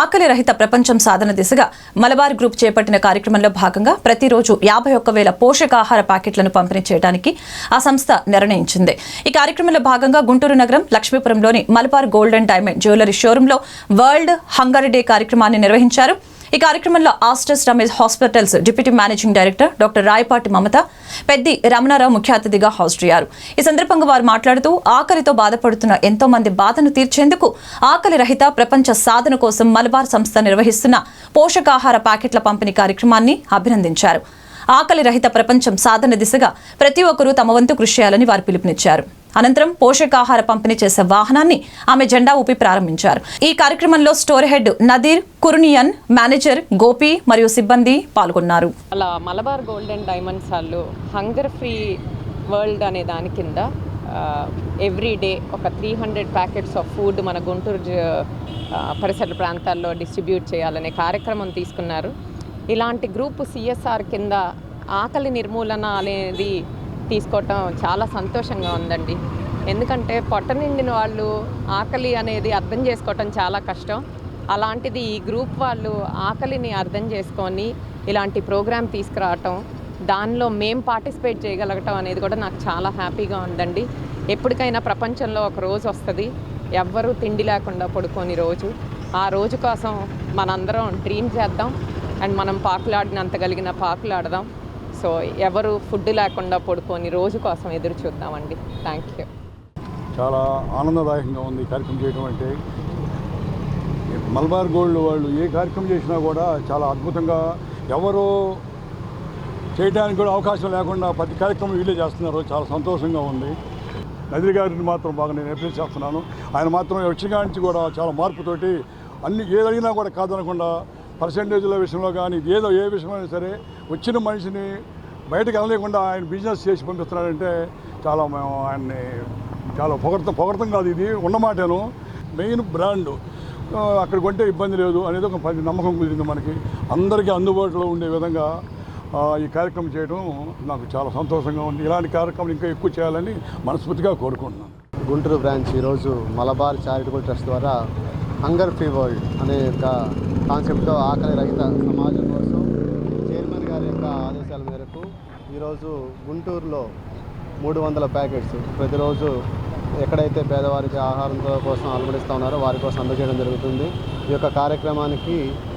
ఆకలి రహిత ప్రపంచం సాధన దిశగా మలబార్ గ్రూప్ చేపట్టిన కార్యక్రమంలో భాగంగా ప్రతిరోజు యాభై ఒక్క వేల పోషకాహార ప్యాకెట్లను పంపిణీ చేయడానికి ఆ సంస్థ నిర్ణయించింది. ఈ కార్యక్రమంలో భాగంగా గుంటూరు నగరం లక్ష్మీపురంలోని Malabar gold and diamond jewellery షోరూంలో వరల్డ్ హంగర్ డే కార్యక్రమాన్ని నిర్వహించారు. ఈ కార్యక్రమంలో Asters Ramesh hospitals deputy managing director doctor Rayapati Mamata Peddi Ramanarao ముఖ్య అతిథిగా హాజరయ్యారు. ఈ సందర్భంగా వారు మాట్లాడుతూ ఆకలితో బాధపడుతున్న ఎంతో మంది బాధను తీర్చేందుకు ఆకలి రహిత ప్రపంచ సాధన కోసం మలబార్ సంస్థ నిర్వహిస్తున్న పోషకాహార ప్యాకెట్ల పంపిణీ కార్యక్రమాన్ని అభినందించారు. ఆకలి రహిత ప్రపంచం సాధన దిశగా ప్రతి ఒక్కరూ తమ వంతు కృషి చేయాలని వారు పిలుపునిచ్చారు. అనంతరం పోషకాహార పంపిణీ చేసే వాహనాన్ని ఆమె జెండా ఊపి ప్రారంభించారు. ఈ కార్యక్రమంలో store head Nadeer Kuruniyan manager Gopi మరియు సిబ్బంది పాల్గొన్నారు. అలా మలబార్ గోల్డ్ అండ్ డైమండ్స్ వాళ్ళు హంగర్ ఫ్రీ వరల్డ్ అనే దాని కింద ఎవ్రీ డే ఒక three hundred packets of food మన గుంటూరు జ- పరిసర ప్రాంతాల్లో డిస్ట్రిబ్యూట్ చేయాలనే కార్యక్రమం తీసుకున్నారు. ఇలాంటి గ్రూప్ సిఎస్ఆర్ కింద ఆకలి నిర్మూలన అనేది తీసుకోవటం చాలా సంతోషంగా ఉందండి. ఎందుకంటే పొట్ట నిండిన వాళ్ళు ఆకలి అనేది అర్థం చేసుకోవటం చాలా కష్టం. అలాంటిది ఈ గ్రూప్ వాళ్ళు ఆకలిని అర్థం చేసుకొని ఇలాంటి ప్రోగ్రాం తీసుకురావటం దానిలో మేము పార్టిసిపేట్ చేయగలగటం అనేది కూడా నాకు చాలా హ్యాపీగా ఉందండి. ఎప్పటికైనా ప్రపంచంలో ఒక రోజు వస్తుంది. ఎవ్వరూ తిండి లేకుండా పడుకొని రోజు. ఆ రోజు కోసం మనందరం డ్రీమ్ చేద్దాం. అండ్ మనం పాకులాడినంత కలిగిన పాకులాడదాం. సో ఎవరు ఫుడ్ లేకుండా పడుకొని రోజు కోసం ఎదురు చూద్దామండి. థ్యాంక్ యూ చాలా ఆనందదాయకంగా ఉంది కార్యక్రమం చేయడం అంటే. మల్బార్ గోల్డ్ వాళ్ళు ఏ కార్యక్రమం చేసినా కూడా చాలా అద్భుతంగా ఎవరు చేయడానికి కూడా అవకాశం లేకుండా ప్రతి కార్యక్రమం వీళ్ళే చేస్తున్నారు. చాలా సంతోషంగా ఉంది. నదిరి గారిని మాత్రం బాగా నేను అప్రిషియేట్ చేస్తున్నాను. ఆయన మాత్రం యక్షగా నుంచి కూడా చాలా మార్పుతోటి అన్ని ఏదైనా కూడా కాదనకుండా పర్సంటేజ్ల విషయంలో కానీ ఏదో ఏ విషయమైనా సరే వచ్చిన మనిషిని బయటకు వెళ్ళలేకుండా ఆయన బిజినెస్ చేసి పంపిస్తున్నాడంటే చాలా మేము ఆయన్ని చాలా పొగడతాం పొగడతం కాదు ఇది ఉన్నమాటను మెయిన్ బ్రాండ్. అక్కడ కొంటే ఇబ్బంది లేదు అనేది ఒక పది నమ్మకం కుదిరింది మనకి. అందరికీ అందుబాటులో ఉండే విధంగా ఈ కార్యక్రమం చేయడం నాకు చాలా సంతోషంగా ఉంది. ఇలాంటి కార్యక్రమం ఇంకా ఎక్కువ చేయాలని మనస్ఫూర్తిగా కోరుకుంటున్నాను. గుంటూరు బ్రాంచ్ ఈరోజు మలబార్ చారిటబుల్ ట్రస్ట్ ద్వారా హంగర్ ఫ్రీ వరల్డ్ అనే ఒక కాన్సెప్ట్తో ఆకలి రహిత సమాజం కోసం చైర్మన్ గారి యొక్క ఆదేశాల మేరకు ఈరోజు గుంటూరులో మూడు వందల ప్యాకెట్స్ ప్రతిరోజు ఎక్కడైతే పేదవారికి ఆహారం కోసం అలమడిస్తూ ఉన్నారో వారి కోసం అందజేయడం జరుగుతుంది. ఈ యొక్క కార్యక్రమానికి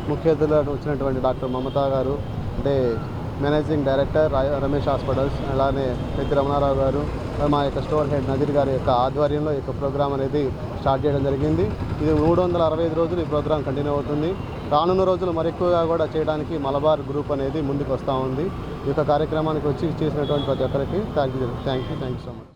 ముఖ్య అతిథులుగా వచ్చినటువంటి డాక్టర్ మమతా గారు అంటే మేనేజింగ్ డైరెక్టర్ రమేష్ హాస్పిటల్స్ అలానే పెద్ది రమణారావు గారు మా యొక్క స్టోర్ హెడ్ నజీర్ గారి యొక్క ఆధ్వర్యంలో ఈ యొక్క ప్రోగ్రామ్ అనేది స్టార్ట్ చేయడం జరిగింది. ఇది మూడు వందల అరవై ఐదు రోజులు ఈ ప్రోగ్రామ్ కంటిన్యూ అవుతుంది. రానున్న రోజులు మరెక్కువగా కూడా చేయడానికి మలబార్ గ్రూప్ అనేది ముందుకు వస్తూ ఉంది. ఈ యొక్క కార్యక్రమానికి వచ్చి చేసినటువంటి ప్రతి ఒక్కరికి thank you thank you thank you so much.